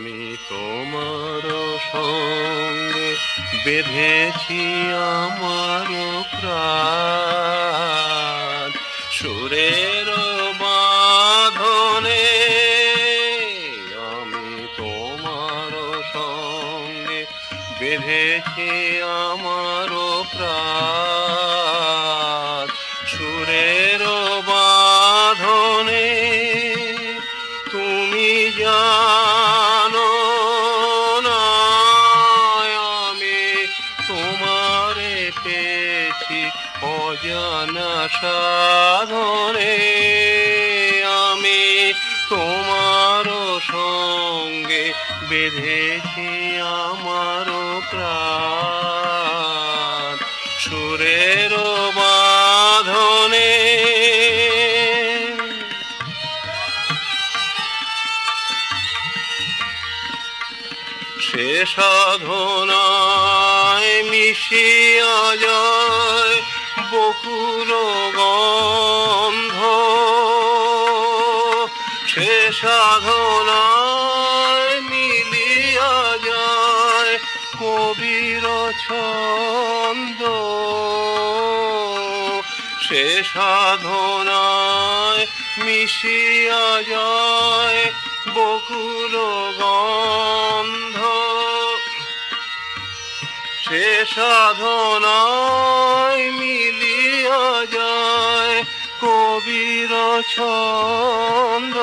আমি তোমার সঙ্গে বেঁধেছি আমার প্রাণ। সুরের বাঁধনে আমি তোমার সঙ্গে বেঁধেছি আমার প্রাণ। সুরের বাঁধনে সাধনে আমি তোমার সঙ্গে বেঁধেছি আমার প্রাণ। সুরের বাঁধনে সে সাধনায় মিশিয়া যায়। বকুল গন্ধ। সে সাধনায় মিলিয়া যায় কবির ছন্দ। সে সাধনায় মিশিয়া যায় বকুল গন্ধ। সে সাধনায় মিলিয়া যায়। কবির ছন্দ,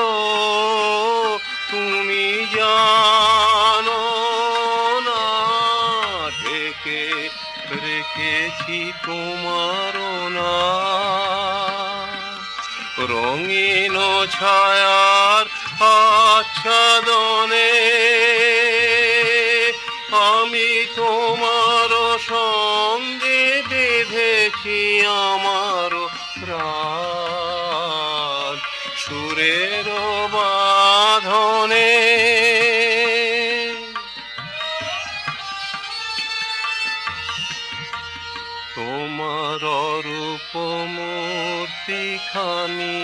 তুমি জানো রেখেছি তোমার না। রঙিন ছায়ার আচ্ছাদনে আমি তোমার সঙ্গে বেঁধেছি আমার প্রাণ। সুরের বাঁধনে তোমার রূপ মূর্তি খানি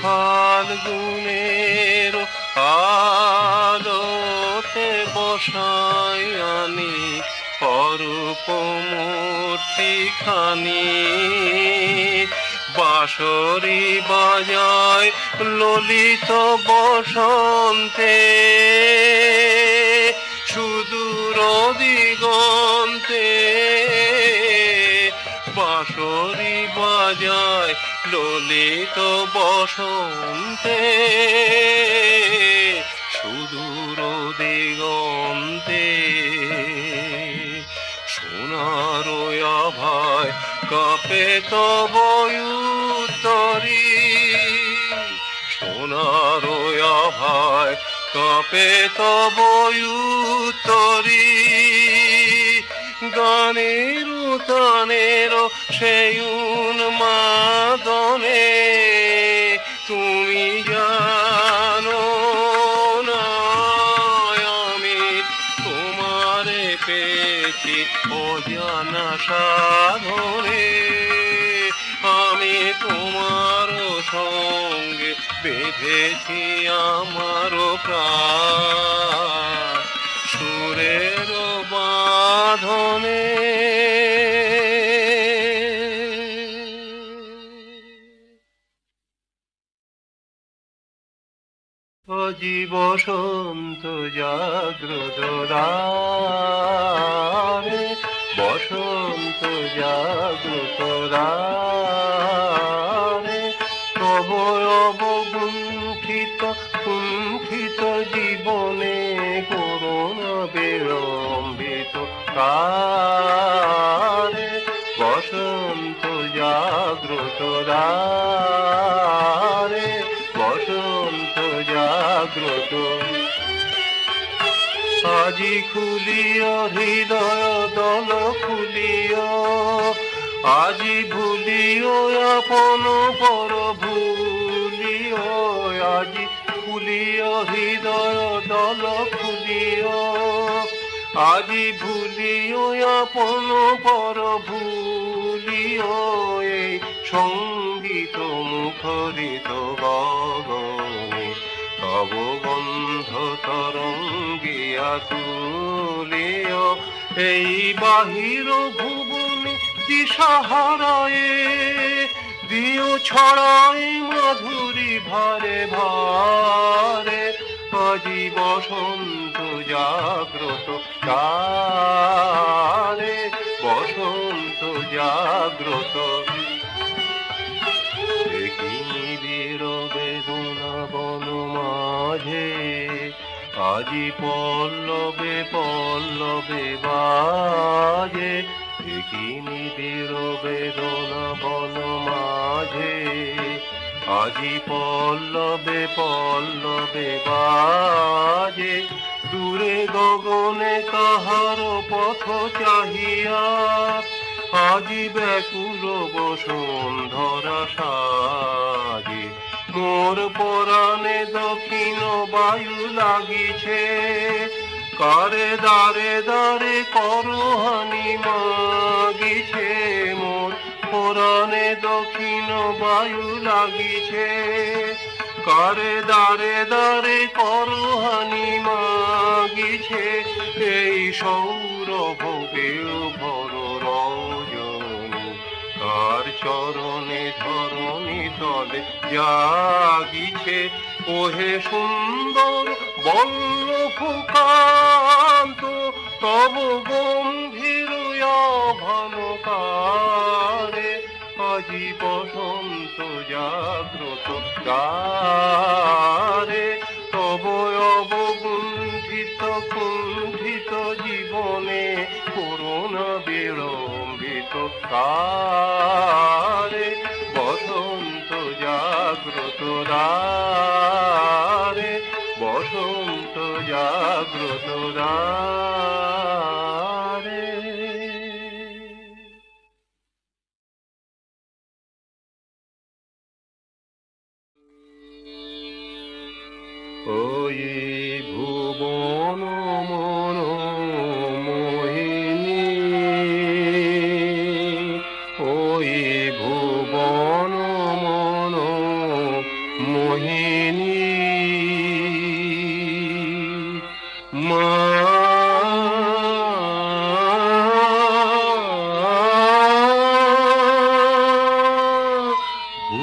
ফাল্গুনের আলোতে বসাই আনি অরূপ মূর্তি খানি। বাঁশরি বাজায় ললিত বসন্তে, সুদূর দিগন্তে। বাঁশরি বাজায় ললিত বসন্তে সুদূর দিগন্তে সোনার আভায় কাপে তব উত্তরি। সোনার আভায় কাপে তব উত্তরি। গানের তানের সেই মাদনে তুমি সাধনে আমি তোমার সঙ্গে বেঁধেছি আমার সুরের বাঁধনে অজি বসন্ত জাগ্রত দ্বারে অবগুণ্ঠিত কুণ্ঠিত জীবনে করুণা বিলম্বিত। কারে বসন্ত জাগ্রত দ্বারে বসন্ত জাগ্রত। আজি খুলিয় হৃদয়, দল খুলিয় আজি ভুলিও আপন পর হৃদয় দল খুলিও, আজি ভুলিও, আপন পর ভুলিও, এই সংগীত মুখরিত গগনে। তব গন্ধ তরঙ্গিয়া তুলিয় এই বাহির ভুবনে দিশাহারায়ে দিও ছড়াই মাধুরী ভারে ভারে আজি বসন্ত জাগ্রত তারে বসন্ত জাগ্রত। মাঝে, আজি পল্লবে পল্লবে বাজে বীর বেদনা বন মাঝে। আজি পল্লবে পল্লবে বাজে। দূরে গগনে কাহার পথ চাহিয়া। আজি ব্যাকুল বসুন্ধরা সাজে। মোর পরাণে দক্ষিণ বায়ু লাগিছে। কারে দারে দারে করহানি মাগিছে মোর। পরাণে দক্ষিণ বায়ু লাগিছে। করে দারে দারে করহানি মাগিছে। এই সৌরভ তার চরণে ধরণী তলে জাগিছে। ওহে সুন্দর বল্লভকান্ত, তব গম্ভীর ভানুকারে আজি বসন্ত জাগ্রত গারে তব অবগুণ্ঠিত কুণ্ঠিত জীবনে করুণা বিড়ম্বিত কারে ওই ভুবন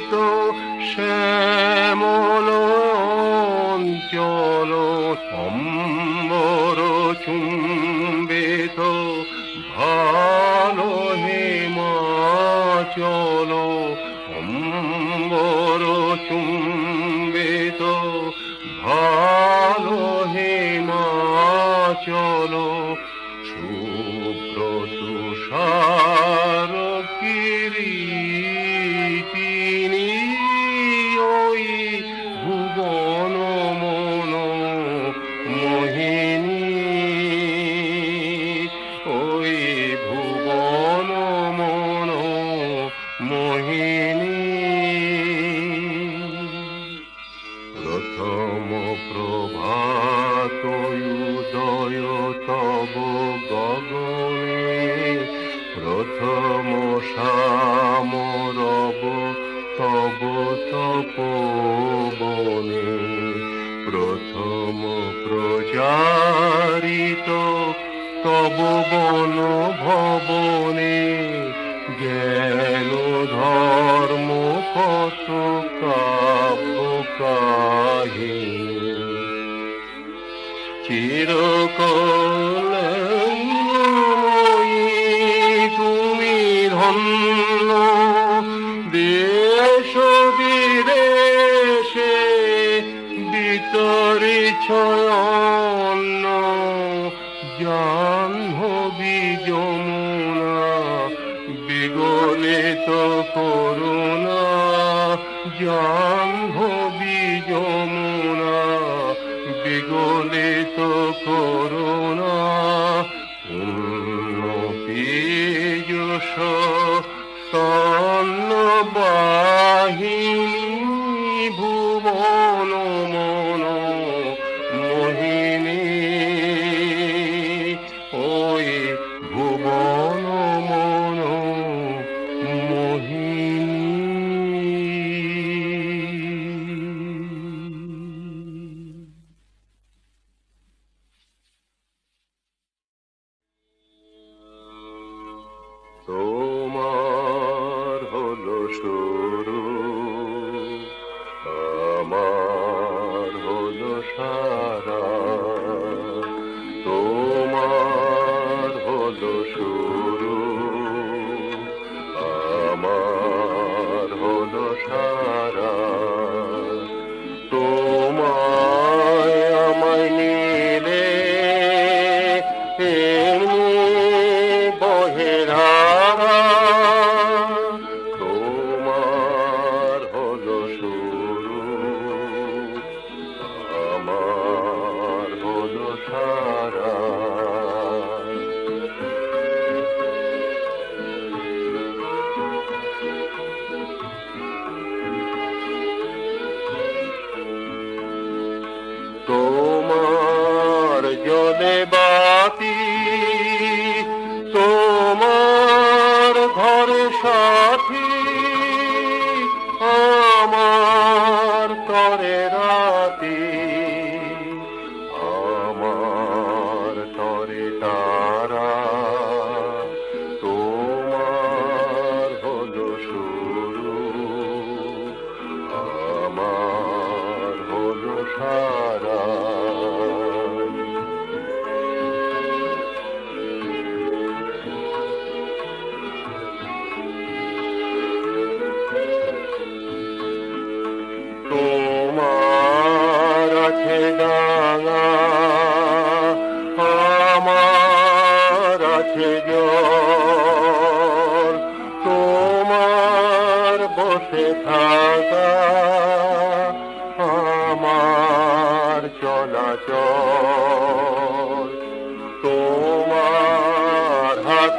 Espírito che. তব গগনে প্রথম সামরব রব তব তপবনে প্রথম প্রচারিত তব বন চিরকল তুমি ধন্য দেশ বিদেশে বিতরি ছয়ন্ন জাহ্নবী যমুনা বিগলিত করুণা জাহ্নবী যমুনা বিগলিত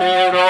Spirit.